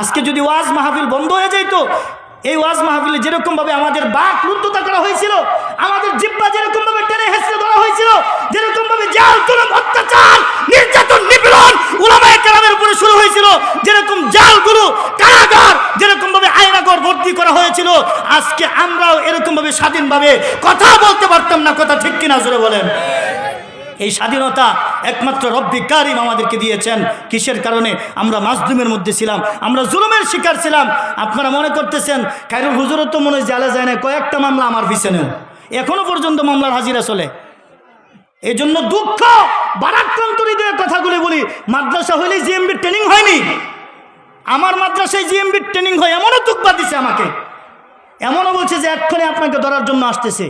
আজকে যদি ওয়াজ মাহফিল বন্ধ হয়ে যেত এই ওয়াজ মাহফিলে যেরকমভাবে আমাদের বাক রুদ্ধতা করা হয়েছিল, আমাদের জিব্বা যেরকমভাবে টেনে হেসড়ে ধরা হয়েছিল, যেরকমভাবে জাল, জুলুম, অত্যাচার, নির্যাতন, নিপীড়ন উলামায়ে কেরামের উপরে শুরু হয়েছিল, যেরকম জালগুলো, কারাগার যেরকমভাবে আয়নাগর ভর্তি করা হয়েছিল, আজকে আমরাও এরকমভাবে স্বাধীনভাবে কথা বলতে পারতাম না, কথা ঠিক কিনা জোরে বলেন। এই স্বাধীনতা একমাত্র রব্বি কারিম আমাদেরকে দিয়েছেন। কিসের কারণে? আমরা মাজলুমের মধ্যে ছিলাম, আমরা জুলুমের শিকার ছিলাম। আপনারা মনে করতেছেন খাইরুল হুজুরও তো মনে জালে যায় না কয়েকটা মামলা আমার পিছনেও। এখনও পর্যন্ত মামলার হাজিরা চলে। এই জন্য দুঃখ, বারাক্রান্ত হৃদয়ের কথাগুলি বলি। মাদ্রাসা হইলে জিএমবির ট্রেনিং হয়নি। আমার মাদ্রাসায় জিএমবির ট্রেনিং হয়, এমনও তুকবা দিছে আমাকে। এমনও বলছে যে এক্ষণে আপনাকে ধরার জন্য আসতেছে।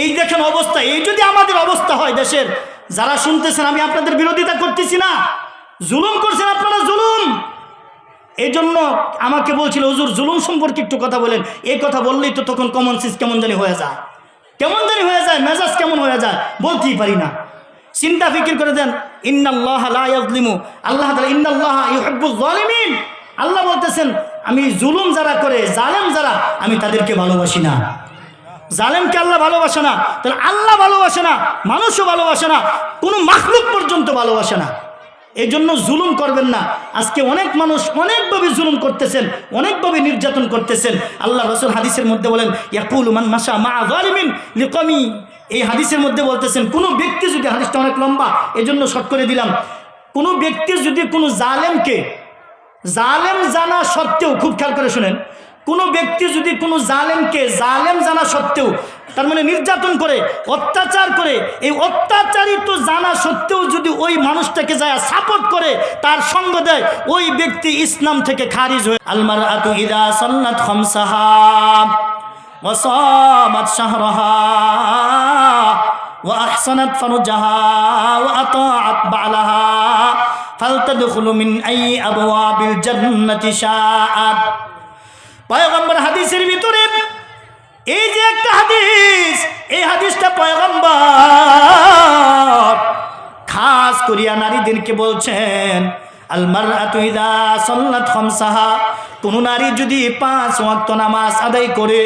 এই দেখেন অবস্থা, এই যদি আমাদের অবস্থা হয় দেশের, যারা শুনতেছেন, আমি আপনাদের বিরোধিতা করতেছি না। জুলুম করছেন আপনারা, জুলুম। এই জন্য আমাকে বলছিল, হুজুর, জুলুম সম্পর্কে একটু কথা বলেন। এই কথা বললেই তো তখন কমন সেন্স কেমন জানি হয়ে যায়। কেমন জানি হয়ে যায়, মেজাজ কেমন হয়ে যায়, বলতেই পারি না। চিন্তা, ফিকির করে দেন, ইন্নাল্লাহ আল্লাহ তাআলা ইন্নাল্লাহ জালিমিন আল্লাহ বলতেছেন, আমি জুলুম যারা করে, জালেম যারা, আমি তাদেরকে ভালোবাসি না। জালেমকে আল্লাহ ভালোবাসে না, তাহলে আল্লাহ ভালোবাসে না, মানুষও ভালোবাসে না, কোনো মাখলুক পর্যন্ত ভালোবাসে না। এই জন্য জুলুম করবেন না। আজকে অনেক মানুষ অনেকভাবে জুলুম করতেছেন, অনেকভাবে নির্যাতন করতেছেন। আল্লাহ রসুল হাদিসের মধ্যে বলেন, ইয়াকুল মান মাসা মা জালিমিন লিকমি এই হাদিসের মধ্যে বলতেছেন, কোনো ব্যক্তি যদি, হাদিসটা অনেক লম্বা এই জন্য শর্ট করে দিলাম, কোনো ব্যক্তি যদি কোনো জালেমকে, জালেম জানা সত্ত্বেও, খুব খেয়াল করে শুনেন কোনো ব্যক্তি যদি কোনো জালেমকে জালেম জানা সত্ত্বেও তার মানে নির্যাতন করে অত্যাচার করে এই অত্যাচারিত জানা সত্ত্বেও যদি ওই মানুষটাকে যায় সাপোর্ট করে তার সঙ্গ দেয় ওই ব্যক্তি ইসলাম থেকে খারিজ হয়ে আলমার আতু ইদা সন্নাত খমসাহা وصامت شهرها وأحسنت فرجها وأطاعت بعلها فلتدخل من أي أبواب الجنة شاءت পয়গম্বর হাদিসের ভিতরে, এই যে একটা হাদিস, এই হাদিসটা পয়গম্বর। খাস করিয়া নারীদেরকে বলছেন আলমার নারী যদি পাঁচ ওয়াক্ত নামাজ আদায় করে,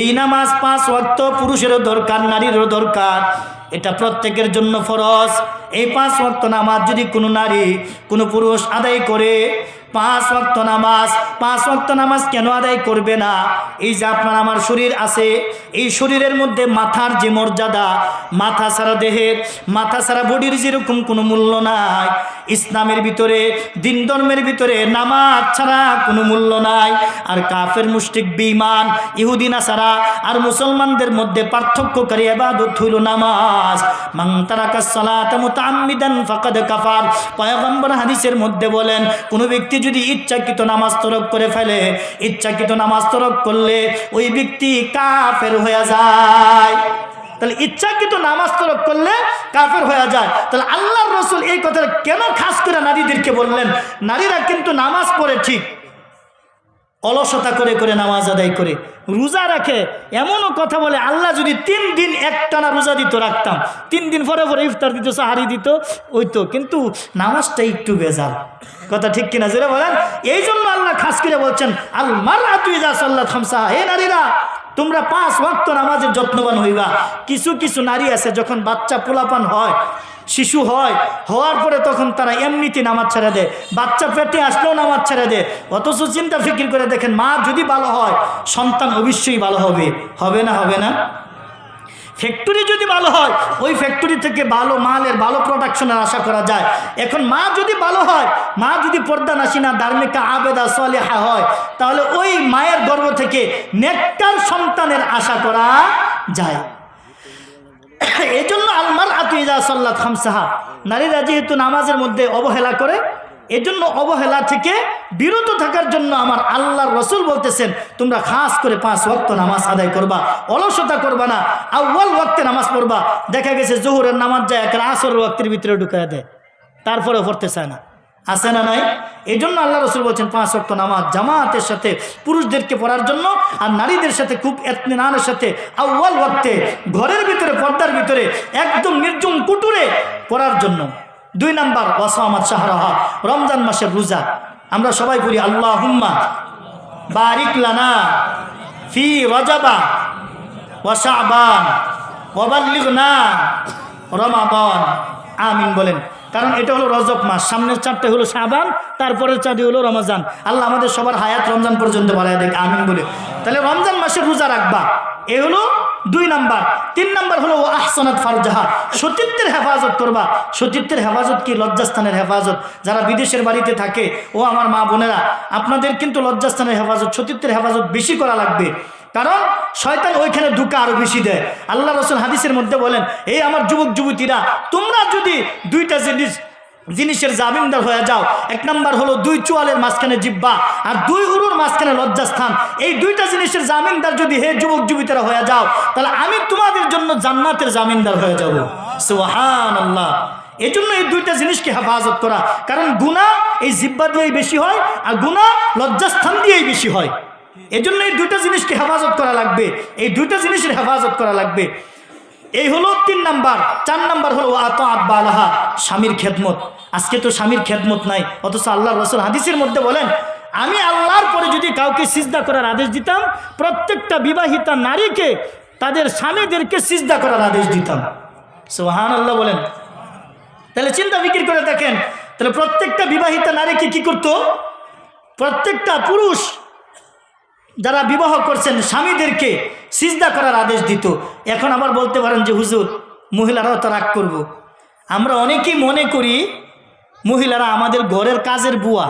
এই নামাজ পাঁচ ওয়াক্ত পুরুষেরও দরকার, নারীরও দরকার। এটা প্রত্যেকের জন্য ফরজ। এই পাঁচ ওয়াক্ত নামাজ যদি কোনো নারী, কোনো পুরুষ আদায় করে পাঁচ ওয়াক্ত নামাজ, পাঁচ ওয়াক্ত নামাজ কেন আদায় করবে না? এই যে আপনার আমার শরীর আছে, এই শরীরের মধ্যে মাথার যে মর্যাদা, মাথা ছাড়া দেহের মাথা ছাড়া বডির যেরকম কোনো মূল্য নাই, ইসলামের ভিতরে, দিন ধর্মের ভিতরে নামাজ ছাড়া কোনো মূল্য নাই, আর কাফের মুষ্টিক বিমান ইহুদিনা ছাড়া আর মুসলমানদের মধ্যে পার্থক্যকারী এবাদত হইল নামাজ। মাং তারাকা সালাত মুতাআম্মিদান ফাকাদ কাফার। পয়গম্বর হাদিসের মধ্যে বলেন, কোনো ব্যক্তি যদি ইচ্ছাকৃত নামাজ তরক করে ফেলে, ইচ্ছাকৃত নামাজ তরক করলে ওই ব্যক্তি কাফের হয়ে যায়। তাহলে ইচ্ছাকৃত নামাজ তরক করলে কাফের হয়ে যায়। তাহলে আল্লাহর রসুল এই কথাটা কেন খাস করে নারীদেরকে বললেন? নারীরা কিন্তু নামাজ পড়ে ঠিক। অলসতা করে করে, নামাজ আদায় করে। রোজা রাখে, এমনও কথা বলে, আল্লাহ যদি তিন দিন একটানা রোজা দিত, রাখতাম। তিন দিন পরে পরে ইফতার দিত, সাহারি দিত, ওই তো। কিন্তু নামাজটা একটু বেজাল কথা ঠিক কিনা? যেটা বলেন। এই জন্য আল্লাহ খাস করে বলছেন আল্লাহ তুই যা সাল্লাহ খামসা। হে নারীরা, তোমরা পাঁচ ওয়াক্ত নামাজের যত্নবান হইবা। কিছু কিছু নারী আছে, যখন বাচ্চা পোলাপান হয় শিশু হয়, হওয়ার পরে তখন তারা এমনিতে নামাজ ছেড়ে দেয়। বাচ্চা পেটে আসলেও নামাজ ছেড়ে দেয়। অথচ চিন্তা ফিকির করে দেখেন, মা যদি ভালো হয়, সন্তান অবশ্যই ভালো হবে। হবে না হবে না? ফ্যাক্টরি যদি ভালো হয়, ওই ফ্যাক্টরি থেকে ভালো মালের, ভালো প্রোডাকশনের আশা করা যায়। এখন মা যদি ভালো হয়, মা যদি পর্দা নাসিনা, ধার্মিকা, আবেদা, সলেহা হয়, তাহলে ওই মায়ের গর্ভ থেকে নেককার সন্তানের আশা করা যায়। এই জন্য আলমার আতুইজা সাল্লাত খামসাহা। নারীরা যেহেতু নামাজের মধ্যে অবহেলা করে, এজন্য অবহেলা থেকে বিরত থাকার জন্য আমার আল্লাহর রসুল বলতেছেন, তোমরা খাস করে পাঁচ ভক্ত নামাজ আদায় করবা, অলসতা করবা না আউ্বাল ওয়াক্তে নামাজ পড়বা। দেখা গেছে জোহরের নামাজ যায় একটা আসর ওয়াক্তের ভিতরে ঢুকায় দেয় তারপরে পড়তে চায় না। আছে না নাই? এই জন্য আল্লাহ রসুল বলছেন, পাঁচ ওয়াক্ত নামাজ জামাতের সাথে, পুরুষদেরকে পড়ার জন্য আর নারীদের সাথে খুব এতমিনানের সাথে আউ্বাল ওয়াক্তে, ঘরের ভিতরে, পর্দার ভিতরে, একদম নির্জুম কুটুরে পড়ার জন্য। দুই নাম্বার, ওয়াসামাত শাহরাহা, রমজান মাসের রোজা। আমরা সবাই বলি আল্লাহ হুম্মা বারিক লানা ফি রজাবা ওয়াশাবান ওয়াবাল্লিগনা রমাবান আমিন বলেন। কারণ এটা হলো রজব মাস। সামনের চারটে হলো সাবান তারপরের চারটে হলো রমজান। আল্লাহ আমাদের সবার হায়াত রমজান পর্যন্ত বাড়ায় দেখ, আমিন বলে। তাহলে রমজান মাসে রোজা রাখবা। এ হলো দুই নাম্বার। তিন নাম্বার হলো ও আহসানাত ফারজাহা। সতীত্বের হেফাজত করবা। সতীত্বের হেফাজত কি? লজ্জাস্থানের হেফাজত। যারা বিদেশের বাড়িতে থাকে, ও আমার মা বোনেরা, আপনাদের কিন্তু লজ্জাস্থানের হেফাজত, সতীত্বের হেফাজত বেশি করা লাগবে। কারণ শয়তান ওইখানে ঢুকা আরও বেশি দেয়। আল্লাহ রসুল হাদিসের মধ্যে বলেন এই আমার যুবক, যুবতীরা, তোমরা যদি দুইটা জিনিস জিনিসের জামিনদার হয়ে যাও, এক নাম্বার হলো দুই চুয়ালের মাঝখানে জিব্বা আর দুই উরুর মাঝখানে লজ্জাস্থান। এই দুইটা জিনিসের জামিনদার যদি হে যুবক, যুবতীরা হয়ে যাও, তাহলে আমি তোমাদের জন্য জান্নাতের জামিনদার হয়ে যাব। সুহান আল্লাহ এই জন্য এই দুইটা জিনিসকে হেফাজত করা। কারণ গুণা এই জিব্বা দিয়েই বেশি হয় আর গুণা লজ্জাস্থান দিয়েই বেশি হয়। এজন্য এই দুইটা জিনিসকে হেফাজত করা লাগবে। এই দুইটা জিনিসের হেফাজত করা লাগবে। এই হলো তিন নাম্বার। চার নাম্বার হলো আত আব্বালাহা স্বামীর খেদমত। আজকে তো স্বামীর খেদমত নাই, অথচ আল্লাহ রসুল হাদিসের মধ্যে বলেন, আমি আল্লাহর পরে যদি কাউকে সিজদা করার আদেশ দিতাম, প্রত্যেকটা বিবাহিতা নারীকে তাদের স্বামীদেরকে সিজদা করার আদেশ দিতাম। সোহান আল্লাহ বলেন। তাহলে চিন্তা বিক্রি করে দেখেন, তাহলে প্রত্যেকটা বিবাহিতা নারীকে কি করতো? প্রত্যেকটা পুরুষ যারা বিবাহ করছেন স্বামীদেরকে সিজদা করার আদেশ দিত। এখন আবার বলতে পারেন যে, হুজুর, মহিলারাও তো রাগ করব। আমরা অনেকেই মনে করি মহিলারা আমাদের ঘরের কাজের বুয়া,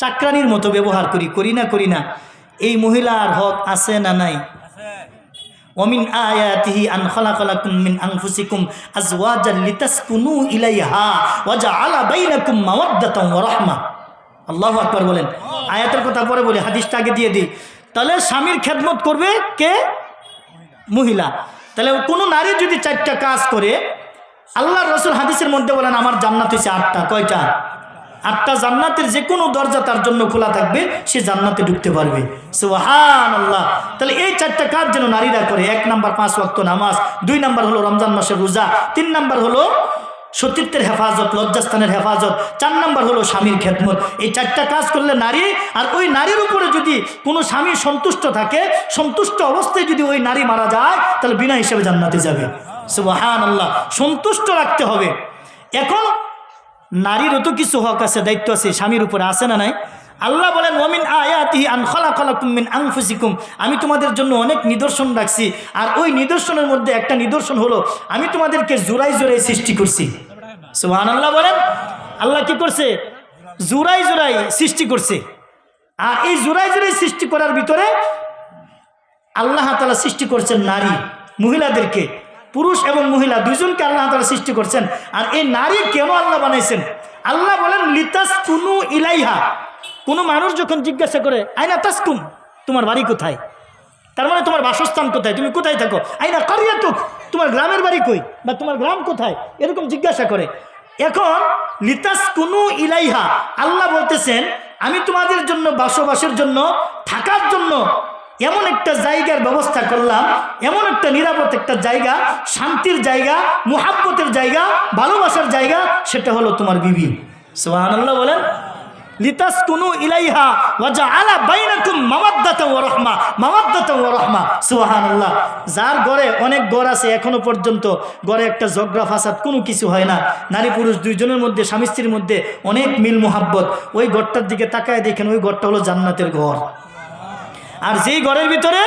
চাকরানির মতো ব্যবহার করি করি না করি না। এই মহিলার হক আছে না নাই? ওমিন আয়াতিহি আন খালাকালাকুম মিন আনফুসিকুম আজওয়াজাল লিতাসকুনু ইলাইহা ওয়া জাআলা বাইনাকুম মাওয়াদ্দাতান ওয়া রাহমা আল্লাহু আকবার বলেন। আয়াতের কথা পরে বলি, হাদিসটা আগে দিয়ে দিই। তাহলে স্বামীর খেদমত করবে কে? মহিলা। তাহলে কোনো নারী যদি চারটা কাজ করে আল্লাহ রসুল হাদিসের মধ্যে বলেন, আমার জান্নাত হয়েছে আটটা। কয়টা? আটটা জান্নাতের যে কোনো দরজা তার জন্য খোলা থাকবে, সে জান্নাতে ঢুকতে পারবে। সুহান আল্লাহ তাহলে এই চারটা কাজ যেন নারীরা করে, এক নাম্বার পাঁচ ওয়াক্ত নামাজ, দুই নাম্বার হলো রমজান মাসের রোজা, তিন নাম্বার হলো সতীত্বের হেফাজত, লজ্জাস্থানের হেফাজত, চার নম্বর হলো স্বামীর খেদমত। এই চারটা কাজ করলে নারী, আর ওই নারীর উপরে যদি কোনো স্বামী সন্তুষ্ট থাকে, সন্তুষ্ট অবস্থায় যদি ওই নারী মারা যায়, তাহলে বিনা হিসেবে জান্নাতে যাবে। সুবাহান আল্লাহ সন্তুষ্ট রাখতে হবে। এখন নারীরও তো কিছু হক আছে, দায়িত্ব আছে, স্বামীর উপরে আসে না নাই? আল্লাহ বলেন ওমিন আয়াতিহি আন খলাকালাকুম মিন আনফুসিকুম। আমি তোমাদের জন্য অনেক নিদর্শন রাখছি। আর ওই নিদর্শনের মধ্যে একটা নিদর্শন হলো, আমি তোমাদেরকে জোড়াই জোড়াই সৃষ্টি করছি। সুহান আল্লাহ বলেন, আল্লাহ কি করছে? জোড়াই জোড়াই সৃষ্টি করছে। আর এই জোড়াই জোড়াই সৃষ্টি করার ভিতরে আল্লাহ তালা সৃষ্টি করছেন নারী, মহিলাদেরকে। পুরুষ এবং মহিলা দুজনকে আল্লাহ তালা সৃষ্টি করছেন। আর এই নারী কেন আল্লাহ বানাইছেন? আল্লাহ বলেন লিতাস কুনু ইলাইহা। কোনো মানুষ যখন জিজ্ঞাসা করে, আইনা তাসকুম? তোমার বাড়ি কোথায়? তার মানে তোমার বাসস্থান কোথায়? তুমি কোথায় থাকো? আইনা কারিয়া তো তোমার গ্রামের বাড়ি কই? বা তোমার গ্রাম কোথায়? এরকম জিজ্ঞাসা করে। এখন লিতাস কুনু ইলাইহা, আল্লাহ বলতেছেন, আমি তোমাদের জন্য বসবাসের জন্য, থাকার জন্য এমন একটা জায়গার ব্যবস্থা করলাম, এমন একটা নিরাপদ একটা জায়গা, শান্তির জায়গা, মুহাব্বতের জায়গা, ভালোবাসার জায়গা, সেটা হলো তোমার বিবি। সোহান আল্লাহ বলেন লিতাস কুনু ইলাইহা ওয়াজা আলা বাইনাকুম মামাদ্দাতা ওয়া রাহমা মামাদ্দাতা ওয়া রাহমা। সুবহানাল্লাহ। যার ঘরে অনেক ঘর আছে এখনও পর্যন্ত, ঘরে একটা ঝগড়া ফাসাদ কোনো কিছু হয় না। নারী পুরুষ দুইজনের মধ্যে, স্বামী স্ত্রীর মধ্যে অনেক মিল মোহাব্বত। ওই ঘরটার দিকে তাকায় দেখেন ওই ঘরটা হলো জান্নাতের ঘর। আর যেই ঘরের ভিতরে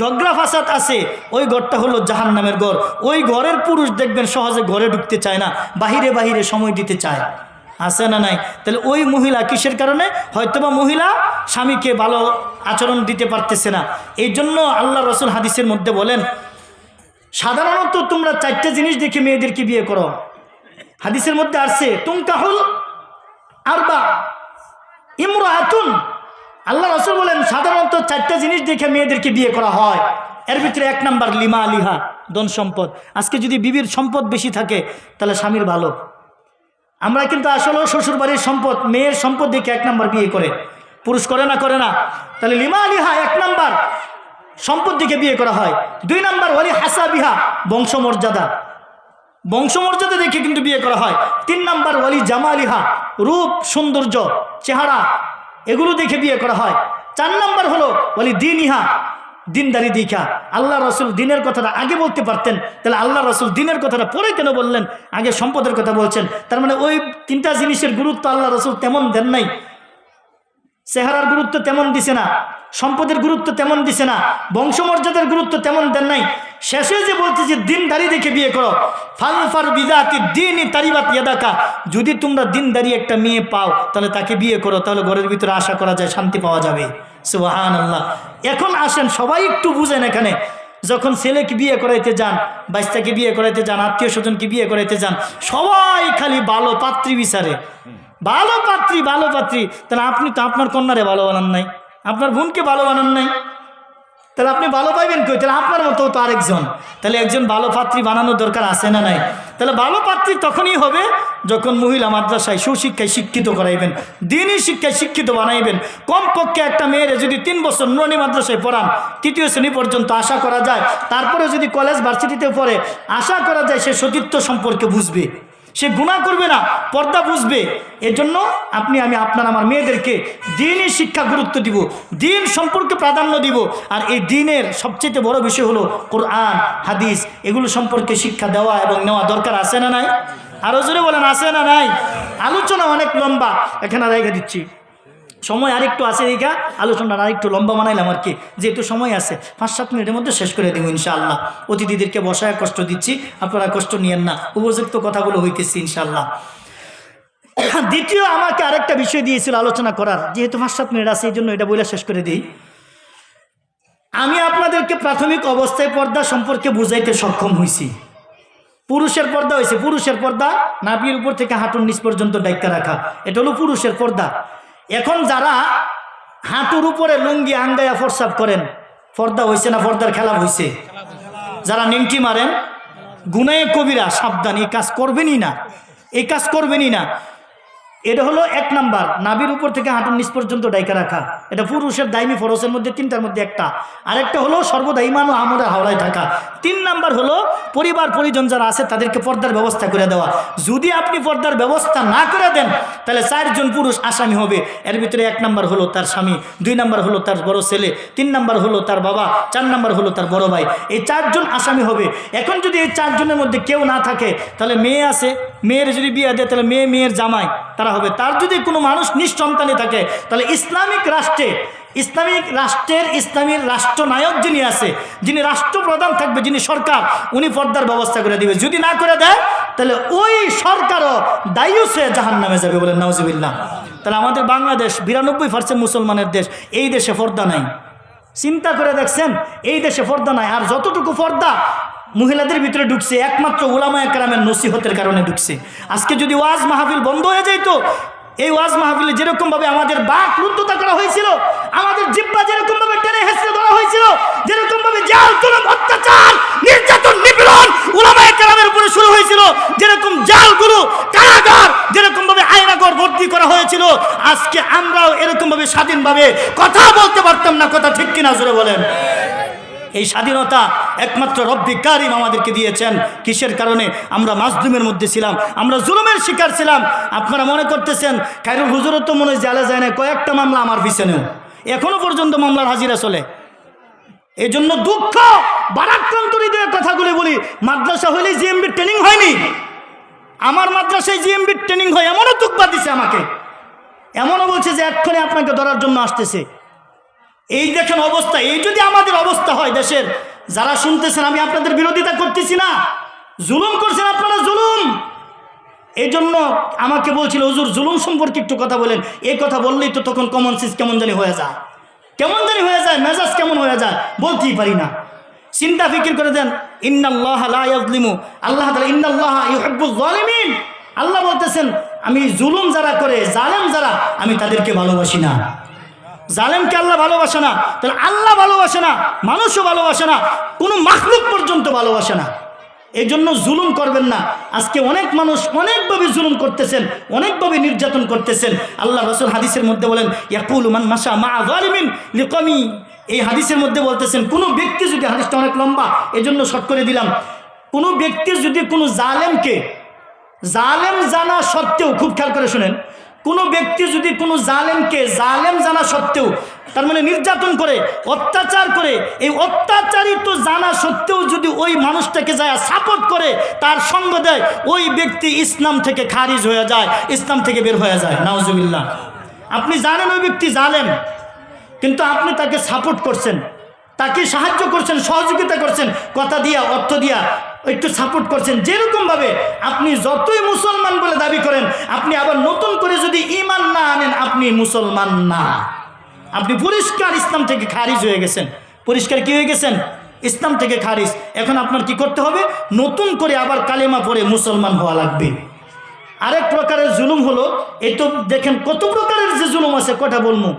ঝগড়া ফাসাদ আছে, ওই ঘরটা হলো জাহান নামের ঘর। ওই ঘরের পুরুষ দেখবেন সহজে ঘরে ঢুকতে চায় না, বাহিরে বাহিরে সময় দিতে চায়। আছে না নাই? তাহলে ওই মহিলা কিসের কারণে? হয়তোবা মহিলা স্বামীকে ভালো আচরণ দিতে পারতেছে না। এই জন্য আল্লাহ রসুল হাদিসের মধ্যে বলেন, সাধারণত তোমরা চারটে জিনিস দেখে মেয়েদেরকে বিয়ে করো। হাদিসের মধ্যে আসছে তুমকাহুল আরবা ইমরা আতুন আল্লাহ রসুল বলেন, সাধারণত চারটা জিনিস দেখে মেয়েদেরকে বিয়ে করা হয়। এর ভিতরে এক নাম্বার লিমা লিহা ধন সম্পদ। আজকে যদি বিবির সম্পদ বেশি থাকে, তাহলে স্বামীর ভালো। আমরা কিন্তু আসলেও শ্বশুরবাড়ির সম্পদ, মেয়ের সম্পদ দেখে এক নম্বর বিয়ে করে। পুরুষ করে না করে না। তাহলে লিমা লিহা এক নম্বর সম্পদ দিকে বিয়ে করা হয়। দুই নম্বর ওয়ালি হাসা বিহা, বংশমর্যাদা। বংশমর্যাদা দেখে কিন্তু বিয়ে করা হয়। তিন নাম্বার ওয়ালি জামালিহা রূপ, সৌন্দর্য, চেহারা, এগুলো দেখে বিয়ে করা হয়। চার নাম্বার হলো ওয়ালি দিন ইহা দিনদারি দীক্ষা আল্লাহ রসুল দিনের কথাটা আগে বলতে পারতেন। তাহলে আল্লাহ রসুল দিনের কথাটা পরে কেন বললেন? আগে সম্পদের কথা বলছেন। তার মানে ওই তিনটা জিনিসের গুরুত্ব আল্লাহ রসুল তেমন দেন নাই। চেহারার গুরুত্ব তেমন দিছে না। সম্পদের গুরুত্ব তেমন দিছে না। বংশমর্যাদার গুরুত্ব তেমন দেন নাই। শেষে যে বলছে যে দিন দিনদারি দেখে বিয়ে করো। ফাল ফার বিদাতি দিনই তারিবাত ইয়াদাকা। যদি তোমরা দিনদারি একটা মেয়ে পাও, তাহলে তাকে বিয়ে করো। তাহলে ঘরের ভিতরে আশা করা যায়, শান্তি পাওয়া যাবে। সুবাহান আল্লাহ এখন আসেন, সবাই একটু বুঝেন এখানে। যখন ছেলেকে বিয়ে করাইতে যান বাইস্তাকে বিয়ে করাইতে যান, আত্মীয় স্বজনকে বিয়ে করাইতে যান, সবাই খালি ভালো পাত্রী বিচারে। ভালো পাত্রী ভালো পাত্রী। তাহলে আপনি তো আপনার কন্যারে ভালো বানান নাই। আপনার বোনকে ভালো বানান নাই। তাহলে আপনি ভালো পাইবেন কই? তাহলে আপনার মতো তো আরেকজন। তাহলে একজন ভালো পাত্রী বানানোর দরকার আছে না নাই? তাহলে ভালো পাত্রী তখনই হবে যখন মহিলা মাদ্রাসায় সুশিক্ষায় শিক্ষিত করাইবেন, দিনই শিক্ষায় শিক্ষিত বানাইবেন। কমপক্ষে একটা মেয়েরে যদি তিন বছর নুরানি মাদ্রাসায় পড়ান, তৃতীয় শ্রেণি পর্যন্ত আশা করা যায়। তারপরে যদি কলেজ ভার্সিটিতে পড়ে, আশা করা যায় সে সতীত্ব সম্পর্কে বুঝবে। সে গুণা করবে না, পর্দা বুঝবে। এজন্য আপনি, আমি আপনার, আমার মেয়েদেরকে দিনই শিক্ষা গুরুত্ব দিব, দিন সম্পর্কে প্রাধান্য দিব। আর এই দিনের সবচেয়ে বড় বিষয় হলো কোরআন, হাদিস, এগুলো সম্পর্কে শিক্ষা দেওয়া এবং নেওয়া দরকার আছে না নাই? আরও জোরে বলেন, আছে না নাই? আলোচনা অনেক লম্বা, এখানে রেখে দিচ্ছি। সময় আরেকটু আছে এইটা আলোচনাটা আরেকটু লম্বা বানাইলাম আর কি। যেহেতু সময় আছে পাঁচ সাত মিনিটের মধ্যে শেষ করে দেবো ইনশাআল্লাহ। অতিথিদেরকে বসায় কষ্ট দিচ্ছি, আপনারা কষ্ট নিয়েন না। উপযুক্ত কথাগুলো হইতেছি ইনশাআল্লাহ। দ্বিতীয়, আমাকে আরেকটা বিষয় দিয়েছিল আলোচনা করার। যেহেতু পাঁচ সাত মিনিট আছে, এই জন্য এটা বলে শেষ করে দিই। আমি আপনাদেরকে প্রাথমিক অবস্থায় পর্দা সম্পর্কে বুঝাইতে সক্ষম হয়েছি পুরুষের পর্দা হয়েছে পুরুষের পর্দা, নাভির উপর থেকে হাঁটুর নিচ পর্যন্ত ডাইকা রাখা। এটা হলো পুরুষের পর্দা। এখন যারা হাঁটুর উপরে লুঙ্গি আঙ্গায়া ফরসাপ করেন, পর্দা হয়েছে না পর্দার খেলা হয়েছে যারা নিংটি মারেন, গুনায় কবিরা, সাবধান, এই কাজ করবেনই না। এই কাজ করবেনই না। এটা হলো এক নাম্বার। নাভির উপর থেকে হাঁটুর নিচ পর্যন্ত ডাইকা রাখা। এটা পুরুষের দাইমি ফরসের মধ্যে, তিনটার মধ্যে একটা। আরেকটা হলো সর্বদা ইমান ও আমলের হাওড়ায় থাকা। তিন নাম্বার হলো পরিবার, পরিজন যারা আছে, তাদেরকে পর্দার ব্যবস্থা করে দেওয়া। যদি আপনি পর্দার ব্যবস্থা না করে দেন, তাহলে চারজন পুরুষ আসামি হবে। এর ভিতরে এক নাম্বার হলো তার স্বামী, দুই নাম্বার হলো তার বড় ছেলে, তিন নাম্বার হলো তার বাবা, চার নাম্বার হলো তার বড় ভাই। এই চারজন আসামি হবে। এখন যদি এই চারজনের মধ্যে কেউ না থাকে, তাহলে মেয়ে আছে। মেয়ের যদি বিয়ে দেয়, তাহলে মেয়ে, মেয়ের জামাই, তারা হবে। তার যদি কোনো মানুষ নিঃসন্তানই থাকে, তাহলে ইসলামিক রাষ্ট্রে, ইসলামিক রাষ্ট্রের ইসলামীর রাষ্ট্রনায়ক যিনি আছে, যিনি রাষ্ট্রপ্রধান থাকবে, যিনি সরকার, উনি পর্দার ব্যবস্থা করে দিবে। যদি না করে দেয়, তাহলে ওই সরকারও দায়ী সে জাহান নামে যাবে বলেন নওয়াজিবিল্লাহ তাহলে আমাদের বাংলাদেশ বিরানব্বই পার্সেন্ট মুসলমানের দেশ, এই দেশে পর্দা নাই। চিন্তা করে দেখছেন, এই দেশে পর্দা নাই। আর যতটুকু পর্দা মহিলাদের ভিতরে ঢুকছে একমাত্র ওলামা একরামের নসিহতের কারণে ঢুকছে। আজকে যদি ওয়াজ মাহফিল বন্ধ হয়ে যেত এই ওয়াজ মাহফিলে যেরকমভাবে আমাদের বাক রুদ্ধতা করা হয়েছিল, আমাদের জিব্বা যেরকমভাবে টেনে হেসে ধরা হয়েছিল, যেরকমভাবে জাল জুলুম অত্যাচার, নির্যাতন, নিপীড়ন ওলামা একরামের উপরে শুরু হয়েছিল, যেরকম জালগুলো, কারাগার যেরকমভাবে আয়নাগর ভর্তি করা হয়েছিল, আজকে আমরাও এরকমভাবে স্বাধীনভাবে কথা বলতে পারতাম না, কথা ঠিক কিনা জোরে বলেন। এই স্বাধীনতা একমাত্র রব্বি কারিম আমাদেরকে দিয়েছেন। কিসের কারণে? আমরা মাজলুমের মধ্যে ছিলাম, আমরা জুলুমের শিকার ছিলাম। আপনারা মনে করতেছেন খাইরুল হুজুরও তো মনে জালে যায় না কয়েকটা মামলা আমার পিছনেও। এখনও পর্যন্ত মামলার হাজিরা চলে। এই জন্য দুঃখ, বারাক্রান্ত হৃদয়ের কথাগুলি বলি, মাদ্রাসা হলে জিএমবি ট্রেনিং হয়নি। আমার মাদ্রাসায় জিএমবি ট্রেনিং হয়, এমনও তুকবা দিছে আমাকে। এমনও বলছে যে এক্ষণে আপনাকে ধরার জন্য আসতেছে। এই দেখেন অবস্থা, এই যদি আমাদের অবস্থা হয় দেশের, যারা শুনতেছেন, আমি আপনাদের বিরোধিতা করতেছি না। জুলুম করছেন আপনারা, জুলুম। এই জন্য আমাকে বলছিল, হুজুর, জুলুম সম্পর্কে একটু কথা বলেন। এই কথা বললেই তো তখন কমন সেন্স কেমন জানি হয়ে যায়। কেমন জানি হয়ে যায়, মেজাজ কেমন হয়ে যায়, বলতেই পারি না। চিন্তা, ফিকির করে দেন, ইন্নাল্লাহ আল্লাহ জালিমিন আল্লাহ বলতেছেন, আমি জুলুম যারা করে, জালেম যারা, আমি তাদেরকে ভালোবাসি না। জালেমকে আল্লাহ ভালোবাসে না, তাহলে আল্লাহ ভালোবাসে না, মানুষও ভালোবাসে না, কোনো মাখলুক পর্যন্ত ভালোবাসে না। এই জন্য জুলুম করবেন না। আজকে অনেক মানুষ অনেকভাবে জুলুম করতেছেন, অনেকভাবে নির্যাতন করতেছেন। আল্লাহ রসুল হাদিসের মধ্যে বলেন, ইয়াকুল মান মাসা মা জালিমিন লিকমি এই হাদিসের মধ্যে বলতেছেন, কোনো ব্যক্তি যদি, হাদিসটা অনেক লম্বা, এজন্য শর্ট করে দিলাম, কোনো ব্যক্তি যদি কোনো জালেমকে, জালেম জানা সত্ত্বেও, খুব খেয়াল করে শুনেন কোনো ব্যক্তি যদি কোনো জালেমকে, জালেম জানা সত্ত্বেও, তার মানে নির্যাতন করে, অত্যাচার করে, এই অত্যাচারিত জানা সত্ত্বেও যদি ওই মানুষটাকে যায় সাপোর্ট করে, তার সঙ্গ দেয়, ওই ব্যক্তি ইসলাম থেকে খারিজ হয়ে যায়, ইসলাম থেকে বের হয়ে যায়। নাওজুবিল্লাহ আপনি জানেন ওই ব্যক্তি জালেম, কিন্তু আপনি তাকে সাপোর্ট করছেন, তাকে সাহায্য করছেন, সহযোগিতা করছেন, কথা দিয়া, অর্থ দিয়া একটু সাপোর্ট করছেন। যেরকমভাবে আপনি যতই মুসলমান বলে দাবি করেন, আপনি আবার নতুন করে যদি ইমান না আনেন, আপনি মুসলমান না। আপনি পরিষ্কার ইসলাম থেকে খারিজ হয়ে গেছেন। পরিষ্কার কি হয়ে গেছেন? ইসলাম থেকে খারিজ। এখন আপনার কি করতে হবে? নতুন করে আবার কালেমা পড়ে মুসলমান হওয়া লাগবে। আরেক প্রকারের জুলুম হলো, এই তো দেখেন কত প্রকারের যে জুলুম আছে, কটা বলব?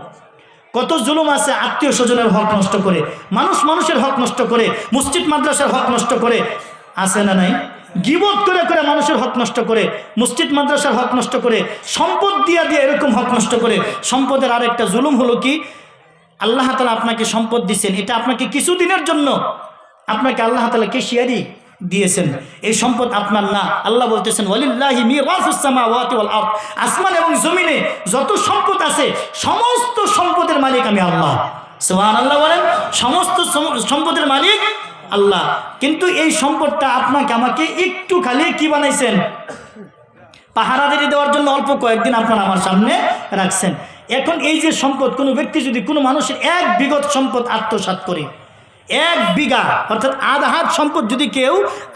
কত জুলুম আছে, আত্মীয় স্বজনের হক নষ্ট করে, মানুষ মানুষের হক নষ্ট করে, মসজিদ, মাদ্রাসার হক নষ্ট করে আছে না নাই? গিবত করে করে মানুষের হক নষ্ট করে, মসজিদ, মাদ্রাসার হক নষ্ট করে, সম্পদ দিয়া দিয়ে এরকম হক নষ্ট করে, সম্পদের আরেকটা জুলুম হলো কি? আল্লাহ তালা আপনাকে সম্পদ দিচ্ছেন এটা আপনাকে কিছুদিনের জন্য আপনাকে আল্লাহ তালা কেশিয়ারি দিয়েছেন? এই সম্পদ আপনার না। আল্লাহ বলতেছেন আসমান এবং জমিনে যত সম্পদ আছে, সমস্ত সম্পদের মালিক আমি আল্লাহ। সোহান আল্লাহ বলেন, সমস্ত সম্পদের মালিক আল্লাহ। কিন্তু এই সম্পদটা আপনাকে আমাকে একটু খালি কি বানাইছেন? পাহারাদারি দেওয়ার জন্য অল্প কয়েকদিন আপনারা আমার সামনে রাখছেন। এখন এই যে সম্পদ, কোনো ব্যক্তি যদি কোনো মানুষের এক বিগত সম্পদ আত্মসাৎ করে, এক বিঘা, অর্থাৎ আধাহাত সম্পদ যদি কেউ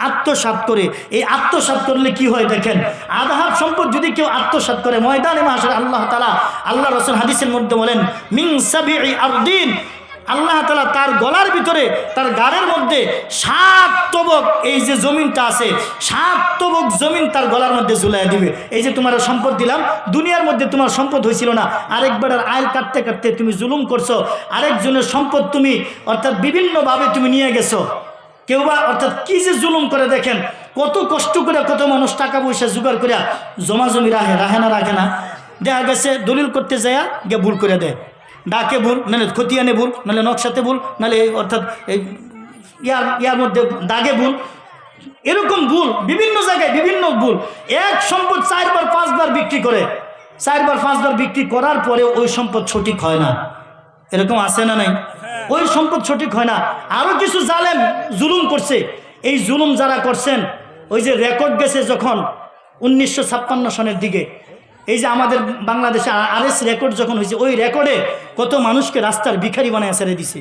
আত্মসাৎ করে, এই আত্মসাৎ করলে কি হয় দেখেন? আধাহাত সম্পদ যদি কেউ আত্মসাৎ করে, ময়দানে মাসের আল্লাহ তালা আল্লাহ রসুল হাদিসের মধ্যে বলেন মিং সাবি আল্লাহ তালা তার গলার ভিতরে, তার গাড়ের মধ্যে সাত তবক, এই যে জমিনটা আছে, সাত তবক জমিন তার গলার মধ্যে ঝুলাই দিবে। এই যে তোমার সম্পদ দিলাম, দুনিয়ার মধ্যে তোমার সম্পদ হয়েছিল না। আরেকবার আইল কাটতে কাটতে তুমি জুলুম করছ, আরেকজনের সম্পদ তুমি অর্থাৎ বিভিন্নভাবে তুমি নিয়ে গেছো। কেউ বা অর্থাৎ কি যে জুলুম করে দেখেন, কত কষ্ট করে কত মানুষ টাকা পয়সা জোগাড় করিয়া জমা জমি রাখে রাখে না রাখে না। দেখা গেছে দলিল করতে যায় গিয়ে ভুল করে দেয়। ডাকে ভুল, নাহলে খতিয়ানে ভুল, নাহলে নকশাতে ভুল, নাহলে অর্থাৎ এই ইয়ার ইয়ার মধ্যে দাগে ভুল। এরকম ভুল, বিভিন্ন জায়গায় বিভিন্ন ভুল। এক সম্পদ চারবার, পাঁচবার বিক্রি করে। চারবার, পাঁচবার বিক্রি করার পরে ওই সম্পদ সঠিক হয় না। এরকম আছে না নাই? ওই সম্পদ সঠিক হয় না। আরও কিছু জালেম জুলুম করছে। এই জুলুম যারা করছেন, ওই যে রেকর্ড গেছে যখন উনিশশো ছাপ্পান্ন সনের দিকে। এই যে আমাদের বাংলাদেশে আর এস রেকর্ড যখন হয়েছে, ওই রেকর্ডে কত মানুষকে রাস্তার ভিখারি বানায় ছেড়ে দিছে।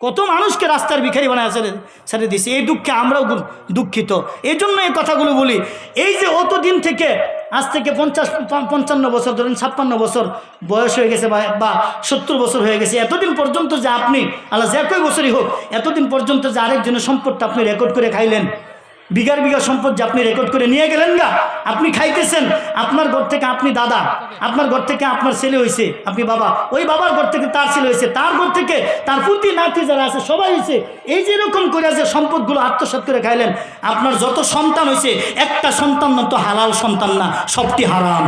কত মানুষকে রাস্তার ভিখারি বানায় ছেড়ে ছেড়ে দিছে। এই দুঃখে আমরাও দুঃখিত। এই জন্য এই কথাগুলো বলি। এই যে অতদিন থেকে, আজ থেকে পঞ্চাশ পঞ্চান্ন বছর ধরেন, ছাপ্পান্ন বছর বয়স হয়ে গেছে বা বা সত্তর বছর হয়ে গেছে। এতদিন পর্যন্ত যে আপনি, আল্লাহ যে একই বছরই হোক, এতদিন পর্যন্ত যে আরেকজনের সম্পদটা আপনি রেকর্ড করে খাইলেন বিঘার বিঘা সম্পদ যে আপনি রেকর্ড করে নিয়ে গেলেন না আপনি খাইতেছেন। আপনার ঘর থেকে আপনি দাদা, আপনার ঘর থেকে আপনার ছেলে হয়েছে আপনি বাবা। ওই বাবার ঘর থেকে তার ছেলে হয়েছে তার ঘর থেকে তার পুতি নাতি যারা আছে, সবাই হয়েছে এই যে এরকম করে যে সম্পদগুলো আত্মসাৎ করে খাইলেন, আপনার যত সন্তান হয়েছে একটা সন্তান না তো হালাল সন্তান না, সবটি হারাম।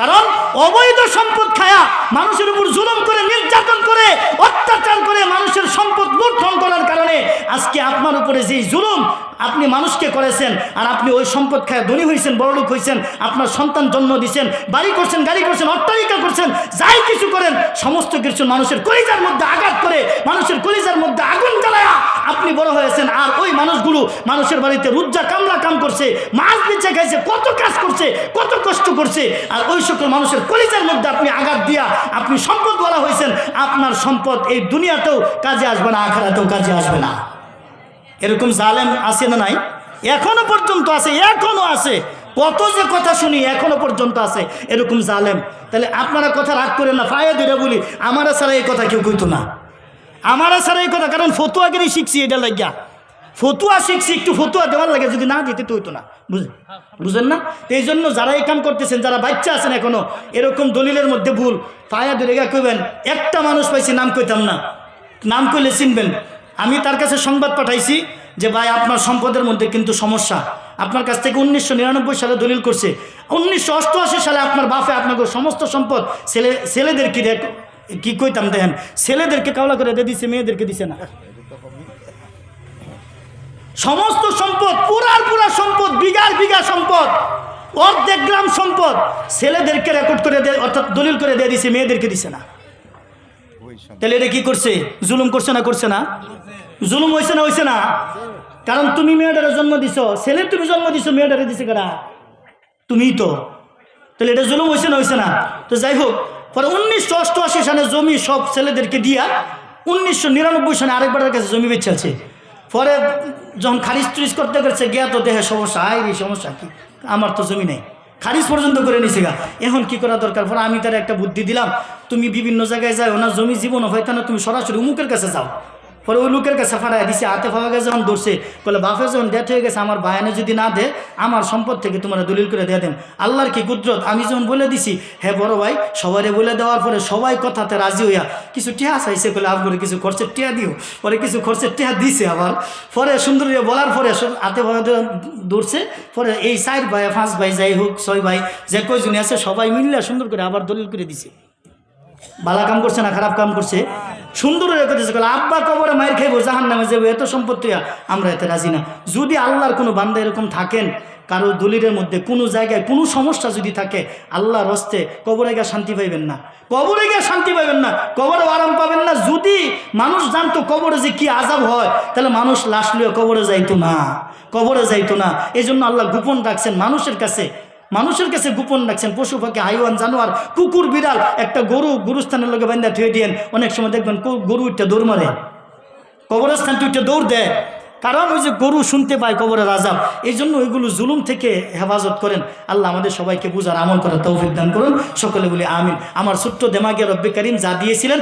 কারণ অবৈধ সম্পদ খায়া মানুষের উপর জুলুম করে, নির্যাতন করে, অত্যাচার করে মানুষের সম্পদ লুণ্ঠন করার কারণে আজকে আপনার উপরে যেই জুলুম আপনি মানুষকে করেছেন আর আপনি ওই সম্পদ খায় ধনী হয়েছেন বড়লোক হয়েছেন আপনার সন্তান জন্ম দিয়েছেন বাড়ি করছেন, গাড়ি করছেন, অট্টালিকা করছেন, যাই কিছু করেন, সমস্ত কিছু মানুষের কলিজার মধ্যে আঘাত করে, মানুষের কলিজার মধ্যে আগুন জ্বালায়া আপনি বড় হয়েছেন। আর ওই মানুষগুলো মানুষের বাড়িতে রুজ্জা কামলা কাম করছে, মাছ বেচে খাইছে, কত কাজ করছে, কত কষ্ট করছে। আর ওই সকল মানুষের কলিজার মধ্যে আপনি আঘাত দিয়া আপনি সম্পদ বলা হয়েছেন আপনার সম্পদ এই দুনিয়াতেও কাজে আসবে না আখড়াতেও কাজে আসবে না। এরকম জালেম আছে না নাই? এখনও পর্যন্ত আছে, এখনও আছে। কত যে কথা শুনি এখনও পর্যন্ত আছে, এরকম জালেম। তাহলে আপনারা কথা রাগ করেন না, ফায়ে দুইটা বলি, আমারা ছাড়া এই কথা কেউ কইতো না। আমারা ছাড়া এই কথা, কারণ ফতুয়া ফতুয়াগিরি শিখছি এটা লাগিয়া। ফতুয়া শিখছি, একটু ফতুয়া দেওয়ার লাগে, যদি না দিতে তো না। বুঝলেন বুঝেন না? তো এই জন্য যারা এই কাম করতেছেন, যারা বাচ্চা আছেন এখনও, এরকম দলিলের মধ্যে ভুল। ফায়া দুরেগা কইবেন, একটা মানুষ পাইছি, নাম কইতাম না। নাম কইলে চিনবেন। আমি তার কাছে সংবাদ পাঠাইছি যে ভাই আপনার সম্পদের মধ্যে কিন্তু সমস্যা। আপনার কাছ থেকে উনিশশো নিরানব্বই সালে দলিল করছে। উনিশশো অষ্টআশি সালে আপনার বাপে আপনাকে সমস্ত সম্পদ ছেলে ছেলেদেরকে রেক- কি কইতাম দেখেন ছেলেদেরকে কাওলা করে দিয়ে দিছে মেয়েদেরকে দিছে না। সমস্ত সম্পদ পুরার পুরা সম্পদ বিঘার বিঘা সম্পদ অর্ধেক গ্রাম সম্পদ ছেলেদেরকে রেকর্ড করে দে অর্থাৎ দলিল করে দিয়ে দিছে মেয়েদেরকে দিছে না। তাহলে এটা কি করছে? জুলুম করছে না করছে না? জুলুম হয়েছে না হয়েছে না? কারণ তুমি মেয়েটারে জন্ম দিছ, ছেলে তুমি জন্ম দিছো, মেয়েটারে দিছে কারা তুমিই তো। তাহলে এটা জুলুম হয়েছে না হয়েছে না? তো যাই হোক, পরে উনিশশো অষ্টআশি সালে জমি সব ছেলেদেরকে দিয়া উনিশশো নিরানব্বই সালে আরেকবারের কাছে জমি বেঁচে আছে। পরে যখন খারিজ টুরিজ করতে করছে গিয়া তো দেহে সমস্যা। আয় রে, সমস্যা কি? আমার তো জমি নেই। খারিজ পর্যন্ত করে নিছে গা। এখন কি করা দরকার? পরে আমি তার একটা বুদ্ধি দিলাম, তুমি বিভিন্ন জায়গায় যাও না, জমি জীবন হয় না, তুমি সরাসরি উমুকের কাছে যাও। পরে ওই লোকের কাছে ফাটাই দিছে, হাতে ফাওয়া গেছে, যখন ধরছে বলে বাপে যখন ডেথ হয়ে গেছে, আমার বায়ানে যদি না দে আমার সম্পদ থেকে তোমরা দলিল করে দিয়ে দেন। আল্লাহর কি কুদরত? আমি যখন বলে দিছি হ্যাঁ বড় ভাই সবাই বলে দেওয়ার পরে সবাই কথাতে রাজি হইয়া কিছু টিয়া চাইছে বলে আপনার কিছু খরচের টিয়া দিও, পরে কিছু খরচের টিয়া দিছে আবার। পরে সুন্দর বলার পরে হাতে ফাওয়া দৌড়ছে পরে এই চার ভাই, পাঁচ ভাই, যাই হোক, ছয় ভাই, যে কয়জনে আছে, সবাই মিললে সুন্দর করে আবার দলিল করে দিছে। বালা কাম করছে না, খারাপ কাম করছে? সুন্দর রেখে দিয়েছে বলে আব্বা কবরে মায়ের খাইবো জাহান নামে যাব এত সম্পত্তি আমরা এতে রাজি না। যদি আল্লাহর কোনো বান্দা এরকম থাকেন, কারও দলিলের মধ্যে কোনো জায়গায় কোনো সমস্যা যদি থাকে, আল্লাহর হস্তে কবরে গিয়ে শান্তি পাইবেন না। কবরে গিয়ে শান্তি পাইবেন না কবরে আরাম পাবেন না। যদি মানুষ জানতো কবরে যে কি আজাব হয়, তাহলে মানুষ লাশ লিয়ে কবরে যাইতো না, কবরে যাইতো না। এই জন্য আল্লাহ গোপন রাখছেন মানুষের কাছে মানুষের কাছে গোপন রাখছেন। পশু, পাখি, হাইওয়ান, জানোয়ার, কুকুর, বিড়াল, একটা গরু গুরুস্থানের লোকে বান্ধা থুয়ে দিয়েন। অনেক সময় দেখবেন গরু একটা দৌড় মারে। কবরস্থান তুইটা দৌড় দেয়। কারণ ওই যে গরু শুনতে পায় কবরের আজাব, এই জন্য ওইগুলো জুলুম থেকে হেফাজত করেন। আল্লাহ আমাদের সবাইকে বুঝার আমল করার তৌফিক দান করুন। সকলে বলি আমিন। আমার ছোট্ট দেমাগে রব্বে করিম যা দিয়েছিলেন